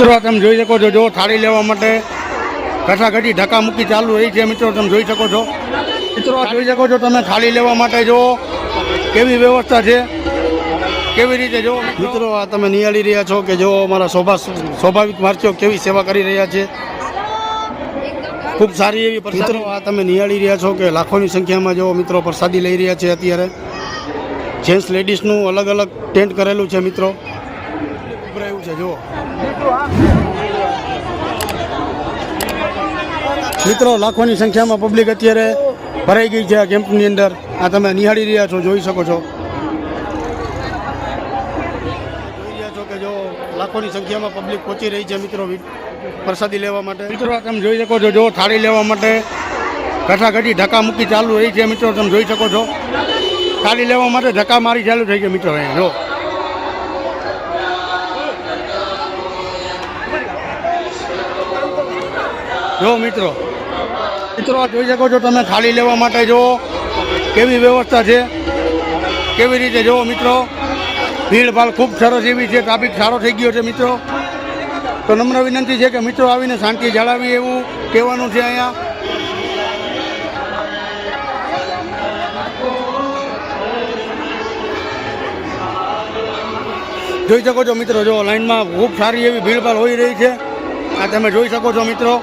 મિત્રો તમે જોઈ શકો છો જો થાળી લેવા માટે ઘટાઘટી ધક્કા મૂકી ચાલુ રહી છે મિત્રો તમે જોઈ શકો છો. મિત્રો જોઈ શકો છો તમે થાળી લેવા માટે જો કેવી વ્યવસ્થા છે કેવી રીતે જો? મિત્રો આ તમે નિહાળી રહ્યા છો કે જો અમારા શોભા સ્વાભાવિક માર્ચો કેવી સેવા કરી રહ્યા છે? ખૂબ સારી એવી મિત્રો આ તમે નિહાળી રહ્યા છો કે લાખોની સંખ્યામાં જો મિત્રો પ્રસાદી લઈ રહ્યા છે અત્યારે. જેન્ટ્સ લેડીઝનું અલગ અલગ ટેન્ટ કરેલું છે મિત્રો. ઉભરાયું છે, જુઓ. મિત્રો, લાખોની સંખ્યામાં પબ્લિક અત્યારે ભરાઈ ગઈ છે આ કેમ્પની અંદર. આ તમે નિહાળી રહ્યા છો, જોઈ શકો છો. જોઈ રહ્યા છો કે જો લાખોની સંખ્યામાં પબ્લિક પહોંચી રહી છે મિત્રો પ્રસાદી લેવા માટે. મિત્રો તમે જોઈ શકો છો, જો થાળી લેવા માટે ઘટાઘટી ધક્કા મૂકી ચાલુ રહી છે, મિત્રો, તમે જોઈ શકો છો. થાળી લેવા માટે ધક્કા મારી ચાલુ થઈ છે મિત્રો, અહીંયા, જો. જો મિત્રો મિત્રો જોઈ શકો છો તમે થાળી લેવા માટે જો કેવી વ્યવસ્થા છે? કેવી રીતે જો મિત્રો? ભીડભાડ ખૂબ સરસ એવી છે ટ્રાફિક સારો થઈ ગયો છે મિત્રો. તો નમ્ર વિનંતી છે કે મિત્રો આવીને શાંતિ જાળવી એવું કહેવાનું છે અહીંયા. જોઈ શકો છો મિત્રો, જો લાઈનમાં ખૂબ સારી એવી ભીડભાડ હોઈ રહી છે. આ તમે જોઈ શકો છો મિત્રો.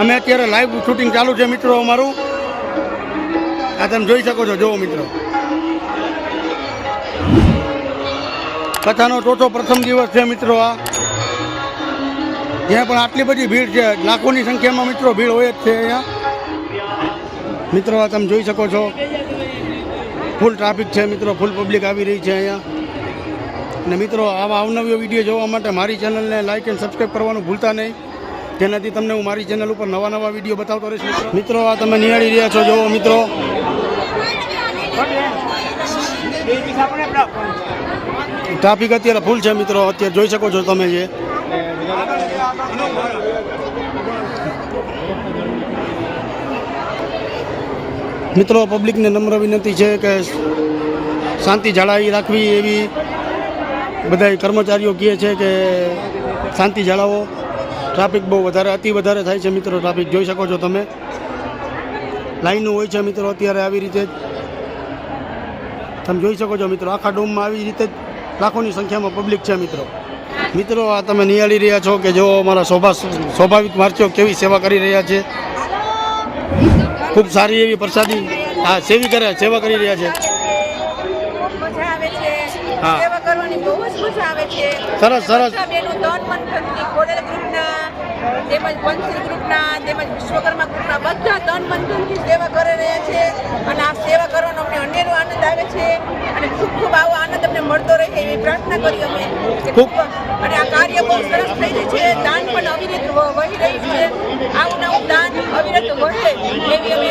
અમે અત્યારે લાઈવ શૂટિંગ ચાલુ છે મિત્રો અમારું. આ તમે જોઈ શકો છો, જુઓ મિત્રો. કથાનો ચોથો પ્રથમ દિવસ છે મિત્રો આ. જ્યાં પણ આટલી બધી ભીડ છે, લાખોની સંખ્યામાં મિત્રો ભીડ હોય જ છે અહીંયા. મિત્રો, આ તમે જોઈ શકો છો. ફૂલ ટ્રાફિક છે મિત્રો ફૂલ પબ્લિક આવી રહી છે અહીંયા. અને મિત્રો, આવા અવનવીઓ વીડિયો જોવા માટે મારી ચેનલને લાઇક એન્ડ સબસ્ક્રાઈબ કરવાનું ભૂલતા નહીં. જેનાથી તમને હું મારી ચેનલ ઉપર નવા નવા વીડિયો બતાવતો રહીશ મિત્રો. આ તમે નિહાળી રહ્યા છો જો મિત્રો. ટ્રાફિક અત્યારે ફૂલ છે મિત્રો. અત્યારે જોઈ શકો છો તમે જે. મિત્રો પબ્લિકને નમ્ર વિનંતી છે કે શાંતિ જાળવી રાખવી એવી બધા કર્મચારીઓ કહે છે કે શાંતિ જાળવો. ટ્રાફિક બહુ વધારે અતિ વધારે થાય છે મિત્રો ટ્રાફિક જોઈ શકો છો તમે. લાઈનો હોય છે મિત્રો અત્યારે આવી રીતે તમે જોઈ શકો છો મિત્રો આખા ડોમમાં આવી રીતે લાખોની સંખ્યામાં પબ્લિક છે મિત્રો. મિત્રો આ તમે નિહાળી રહ્યા છો કે જો અમારા શોભા સ્વાભાવિક માર્ચો કેવી સેવા કરી રહ્યા છે? ખૂબ સારી એવી પ્રસાદી હા સેવી કરે સેવા કરી રહ્યા છે. હા. કરવાની બહુ જ મજા આવે છે. સરસ સરસ. બેનો તન મન ધનથી ખોડલ ગ્રુપના તેમજ પંચિલ ગ્રુપના તેમજ વિશ્વકર્મા ગ્રુપના બધા તન મન ધનથી સેવા કરી રહ્યા છે. અને આ સેવા કરવાનો અમને અનેરો આનંદ આવે છે. અને ખૂબ ખૂબ આવો આનંદ અમને મળતો રહે એવી પ્રાર્થના કરી અમે. ખૂબ. અને આ કાર્ય બહુ સરસ થઈ રહ્યું છે. દાન પણ અવિરત વહી રહ્યું છે. આવું નવું દાન અવિરત વહે એવી અમે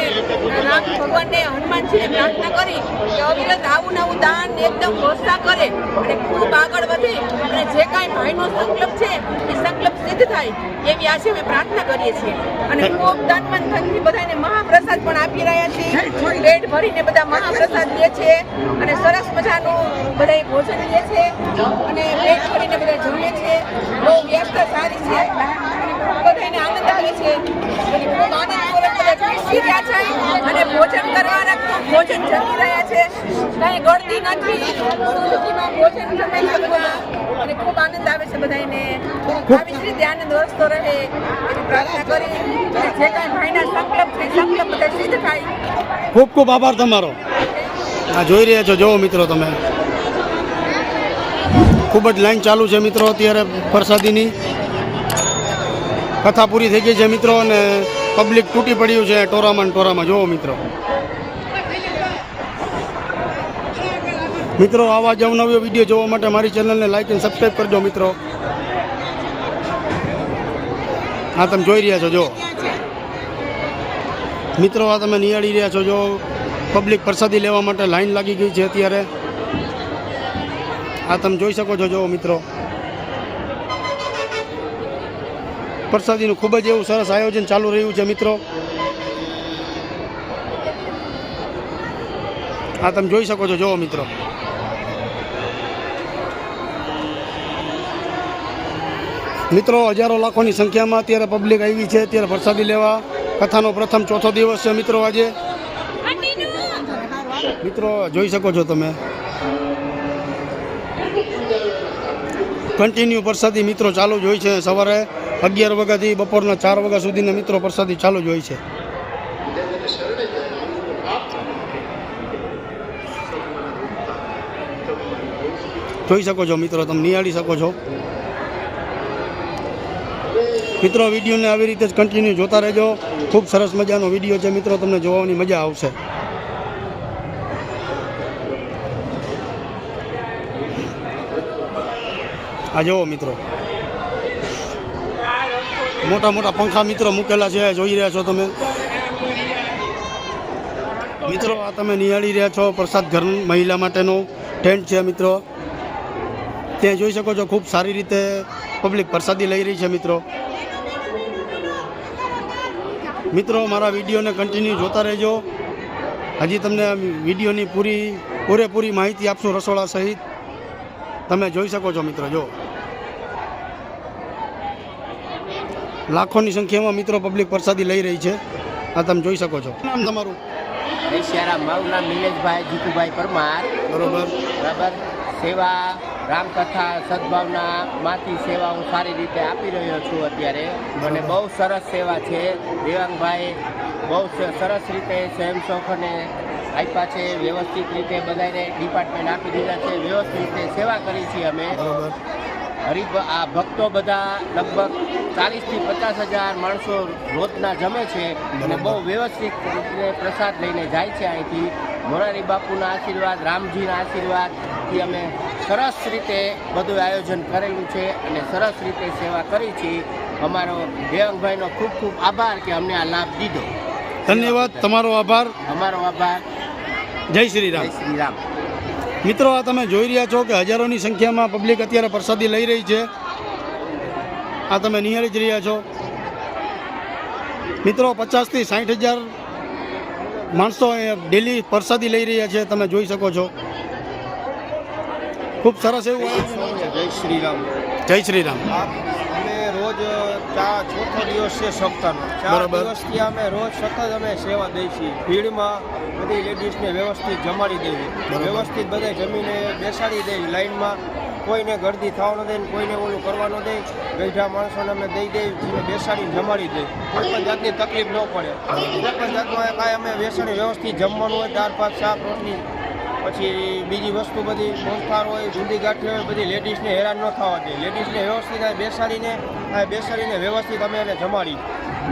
રામ ભગવાનને હનુમાનજીને પ્રાર્થના કરી કે અવિરત આવું નવું દાન એકદમ વર્ષા કરે અને ખૂબ આગળ વધે અને જે કાંઈ ભાઈનો સંકલ્પ છે એ સંકલ્પ સિદ્ધ થાય એવી આજે અમે પ્રાર્થના કરીએ છીએ. અને ખૂબ દાનમાન ધનથી બધાને મહાપ્રસાદ પણ આપી રહ્યા છીએ. પેટ ભરીને બધા મહાપ્રસાદ લે છે અને સરસ મજાનું બધા ભોજન લે છે અને પેટ ભરીને બધા જમે છે. બહુ વ્યવસ્થા સારી છે. બધાને આનંદ આવે છે. ખૂબ આનંદ બેસી અને ભોજન કરવાના ભોજન જમી છે. કાંઈ ગળતી ખૂબ આનંદ આવે છે બધાને આવી રીતે આનંદ વરસતો રહે. કરી. અને થાય. ખૂબ ખૂબ આભાર તમારો. આ જોઈ રહ્યા છો જોવો મિત્રો તમે. ખૂબ જ લાઈન ચાલુ છે મિત્રો અત્યારે પ્રસાદીની. કથા પૂરી થઈ ગઈ છે મિત્રો અને પબ્લિક તૂટી પડ્યું છે ટોરામાં ટોરામાં. જુઓ મિત્રો. મિત્રો, આવા જ અવનવ્યો વીડિયો જોવા માટે મારી ચેનલને લાઇક અને સબસ્ક્રાઈબ કરજો મિત્રો. હા તમે જોઈ રહ્યા છો જો મિત્રો, આ તમે નિહાળી રહ્યા છો જો પબ્લિક પ્રસાદી લેવા માટે લાઈન લાગી ગઈ છે અત્યારે. આ તમે જોઈ શકો છો જો મિત્રો. પ્રસાદીનું ખૂબ જ એવું સરસ આયોજન ચાલુ રહ્યું છે, મિત્રો. આ તમે જોઈ શકો છો, જુઓ, મિત્રો. મિત્રો, હજારો લાખોની સંખ્યામાં અત્યારે પબ્લિક આવી છે. અત્યારે પ્રસાદી લેવા કથાનો પ્રથમ ચોથો દિવસ છે, મિત્રો, આજે. મિત્રો, જોઈ શકો છો તમે. કન્ટિન્યુ પ્રસાદી મિત્રો ચાલુ જ હોય છે. સવારે અગિયાર વાગ્યાથી બપોરના ચાર વાગ્યા સુધીના મિત્રો પ્રસાદી ચાલુ જ હોય છે. જોઈ શકો છો મિત્રો, તમે નિહાળી શકો છો. મિત્રો, વિડીયોને આવી રીતે જ કન્ટિન્યુ જોતા રહેજો. ખૂબ સરસ મજાનો વીડિયો છે. મિત્રો, તમને જોવાની મજા આવશે. આ જુઓ મિત્રો. મોટા મોટા પંખા મિત્રો મૂકેલા છે, જોઈ રહ્યા છો તમે. મિત્રો, આ તમે નિહાળી રહ્યા છો પ્રસાદ ઘર મહિલા માટેનો ટેન્ટ છે, મિત્રો. ત્યાં જોઈ શકો છો ખૂબ સારી રીતે પબ્લિક પ્રસાદી લઈ રહી છે, મિત્રો. મિત્રો, મારા વિડીયોને કન્ટિન્યુ જોતા રહેજો. હજી તમને વિડીયોની પૂરી પૂરેપૂરી માહિતી આપશું રસોડા સહિત. તમે જોઈ શકો છો, મિત્રો, જો. લાખોની સંખ્યામાં મિત્રો પબ્લિક પ્રસાદી લઈ રહી છે. આ તમે જોઈ શકો છો. નામ તમારું? એશિયારા મારું નામ નિલેશભાઈ જીતુભાઈ પરમાર. બરોબર. બરાબર. સેવા રામકથા સદભાવનામાંથી સેવા હું સારી રીતે આપી રહ્યો છું અત્યારે. અને બહુ સરસ સેવા છે. દેવાંગભાઈ બહુ સરસ રીતે સ્વયંસેવકોને આપ્યા છે. વ્યવસ્થિત રીતે બધાને ડિપાર્ટમેન્ટ આપી દીધા છે. વ્યવસ્થિત રીતે સેવા કરી છે અમે. હરિભ આ ભક્તો બધા લગભગ ચાલીસથી પચાસ હજાર માણસો રોજના જમે છે અને બહુ વ્યવસ્થિત રીતે પ્રસાદ લઈને જાય છે અહીંથી. મોરારી બાપુના આશીર્વાદ રામજીના આશીર્વાદથી અમે સરસ રીતે બધું આયોજન કરેલું છે અને સરસ રીતે સેવા કરી છે. અમારો દેવંગભાઈનો ખૂબ ખૂબ આભાર કે અમને આ લાભ દીધો. ધન્યવાદ. તમારો આભાર. અમારો આભાર. જય શ્રી રામ. જય શ્રી રામ. મિત્રો આ તમે જોઈ રહ્યા છો કે હજારોની સંખ્યામાં પબ્લિક અત્યારે પ્રસાદી લઈ રહી છે. આ તમે નિહાળી જ રહ્યા છો. મિત્રો પચાસથી સાઠ હજાર માણસો અહીંયા ડેલી પ્રસાદી લઈ રહ્યા છે તમે જોઈ શકો છો. ખૂબ સરસ એવું. જય શ્રી રામ જય શ્રી રામ અમે રોજ ચોથો દિવસ છે સપ્તાહનો. ચાર. દિવસથી અમે રોજ સતત અમે સેવા દઈએ છીએ. ભીડમાં બધી લેડીઝને વ્યવસ્થિત જમાડી દેવી. વ્યવસ્થિત બધા જમીને બેસાડી દઈએ લાઈનમાં. કોઈને ગરદી થવા ન દે કોઈને ઓલું કરવા ન દે. ગઈઢા માણસોને અમે દઈ દઈ જીને બેસાડીને જમાડી દઈ કોઈ પણ જાતની તકલીફ ન પડે. કોઈ પણ જાતમાં કાંઈ અમે વેસણ વ્યવસ્થિત જમવાનું હોય, દાળ, ભાત, શાક, રોટલી, પછી બીજી વસ્તુ બધી સંસ્થાર હોય, જુદી ગાંઠી હોય, બધી લેડીઝને હેરાન ન થવા દે. લેડીઝને વ્યવસ્થિત બેસાડીને બેસાડીને વ્યવસ્થિત અમે એને જમાડી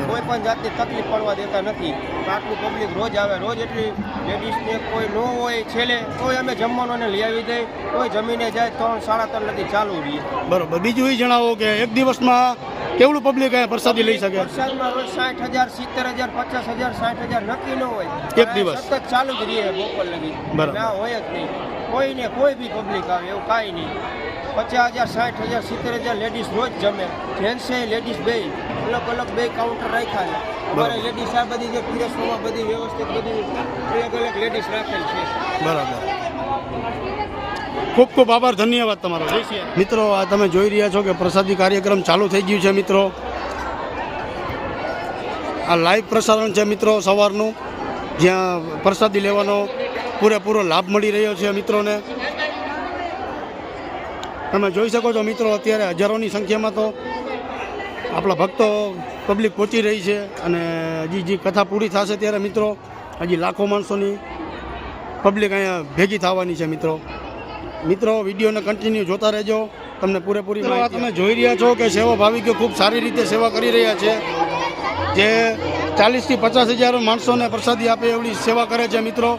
કોઈ પણ જાતની તકલીફ પડવા દેતા નથી. આટલું પબ્લિક રોજ આવે રોજ એટલી લેડીઝને કોઈ ન હોય છેલ્લે કોઈ અમે જમવાનું લઈ આવી દઈ કોઈ જમીને જાય ત્રણ સાડા ત્રણ નથી ચાલુ રહીએ બરોબર. બીજું એ જણાવો કે એક દિવસમાં કેવડું પબ્લિક અહીંયા પ્રસાદી લઈ શકે? વરસાદમાં રોજ સાઠ હજાર સિત્તેર હજાર પચાસ હજાર સાઠ હજાર નક્કી ન હોય. એક દિવસ. સતત ચાલુ જ રહીએ બપોર લગી. બરાબર. ના હોય જ નહીં. કોઈને કોઈ બી પબ્લિક આવે એવું કાંઈ નહીં. પચાસ હજાર સાઠ હજાર સિત્તેર હજાર લેડીઝ રોજ જમે. જેન્ટ્સે લેડીઝ બે અલગ અલગ બે કાઉન્ટર રાખ્યા છે. અમારે બરાબર. લેડીઝ આ બધી જે પીરસવામાં બધી વ્યવસ્થિત બધી અલગ અલગ લેડીઝ રાખેલ છે. બરાબર. ખૂબ ખૂબ આભાર ધન્યવાદ તમારો. મિત્રો આ તમે જોઈ રહ્યા છો કે પ્રસાદી કાર્યક્રમ ચાલુ થઈ ગયું છે મિત્રો. આ લાઈવ પ્રસારણ છે મિત્રો સવારનું. જ્યાં પ્રસાદી લેવાનો પૂરેપૂરો લાભ મળી રહ્યો છે મિત્રોને. તમે જોઈ શકો છો મિત્રો અત્યારે હજારોની સંખ્યામાં તો આપણા ભક્તો પબ્લિક પહોંચી રહી છે અને હજી જે કથા પૂરી થશે ત્યારે મિત્રો હજી લાખો માણસોની પબ્લિક અહીંયા ભેગી થવાની છે મિત્રો. મિત્રો વિડીયોને કન્ટિન્યુ જોતા રહેજો. તમને પૂરેપૂરી માહિતી તમે જોઈ રહ્યા છો કે સેવા ભાવિકો ખૂબ સારી રીતે સેવા કરી રહ્યા છે. જે ચાલીસથી પચાસ હજાર માણસોને પ્રસાદી આપે એવડી સેવા કરે છે મિત્રો.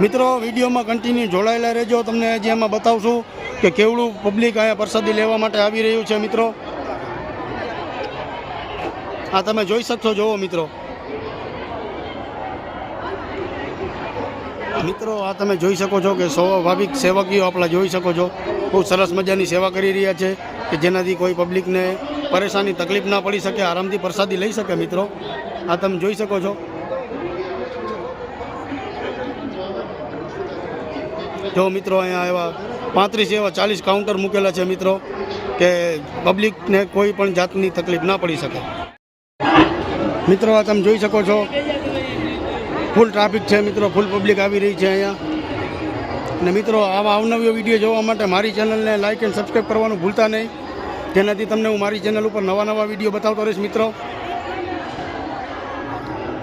મિત્રો, વિડીયોમાં કન્ટિન્યુ જોડાયેલા રહેજો. તમને જે એમાં બતાવશું કે કેવડું પબ્લિક અહીંયા પ્રસાદી લેવા માટે આવી રહ્યું છે મિત્રો. આ તમે જોઈ શકશો જોવો મિત્રો. મિત્રો, આ તમે જોઈ શકો છો કે સ્વાભાવિક સેવકીઓ આપણા જોઈ શકો છો. બહુ સરસ મજાની સેવા કરી રહ્યા છે કે જેનાથી કોઈ પબ્લિકને પરેશાની તકલીફ ના પડી શકે, આરામથી પ્રસાદી લઈ શકે મિત્રો. આ તમે જોઈ શકો છો. જો મિત્રો અહીંયા એવા પાંત્રીસ એવા ચાલીસ કાઉન્ટર મૂકેલા છે મિત્રો, કે પબ્લિકને કોઈ પણ જાતની તકલીફ ના પડી શકે. મિત્રો, આ તમે જોઈ શકો છો ફૂલ ટ્રાફિક છે મિત્રો ફૂલ પબ્લિક આવી રહી છે અહીંયા. અને મિત્રો, આવા અવનવીઓ વીડિયો જોવા માટે મારી ચેનલને લાઇક એન્ડ સબસ્ક્રાઈબ કરવાનું ભૂલતા નહીં. જેનાથી તમને હું મારી ચેનલ ઉપર નવા નવા વીડિયો બતાવતો રહીશ મિત્રો.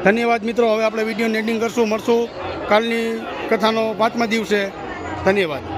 ધન્યવાદ મિત્રો. હવે આપણે વિડીયોને એડિંગ કરશું, મળશું. કાલની કથાનો પાંચમા દિવસે. ધન્યવાદ.